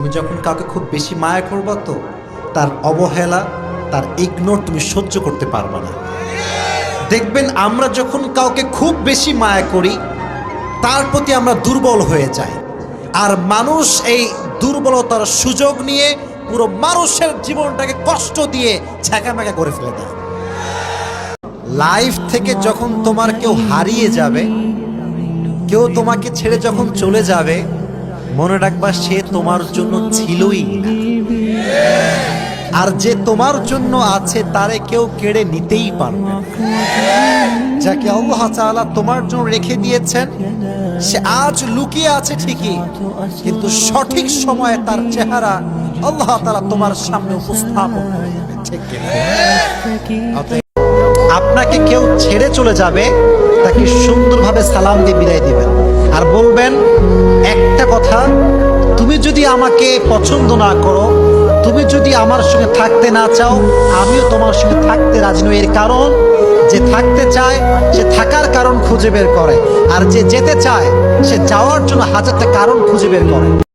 তুমি যখন কাউকে খুব বেশি মায়া করবা তো, তার অবহেলা, তার ইগনোর তুমি সহ্য করতে পারবে না। দেখবেন আমরা যখন কাউকে খুব বেশি মায়া করি, তার প্রতি আমরা দুর্বল হয়ে যাই। আর মানুষ এই দুর্বলতার সুযোগ নিয়ে পুরো মানুষের জীবনটাকে কষ্ট দিয়ে ঝাঁকামাকা করে ফেলে দেয়। লাইফ থেকে যখন তোমার কেউ হারিয়ে যাবে, কেউ তোমাকে ছেড়ে যখন চলে যাবে মনে রাখবা, সে তোমার জন্য ছিলই না। আর যে তোমার জন্য আছে, তারে কেউ কেড়ে নিতেই পারবে। যাকে আল্লাহ তাআলা তোমার জন্য রেখে দিয়েছেন, সে আজ লুকিয়ে আছে ঠিকই, কিন্তু সঠিক সময়ে তার চেহারা আল্লাহ তাআলা তোমার সামনে উপস্থাপন আপনাকে কেউ ছেড়ে চলে যাবে, তাকে সুন্দরভাবে সালাম দিয়ে বিদায় দিবেন। কথা, তুমি যদি আমাকে পছন্দ না করো, তুমি যদি আমার সঙ্গে থাকতে না চাও, আমিও তোমার সঙ্গে থাকতে রাজি নই। এর কারণ, যে থাকতে চায়, সে থাকার কারণ খুঁজে বের করে। আর যে যেতে চায়, সে যাওয়ার জন্য হাজারটা কারণ খুঁজে বের করে।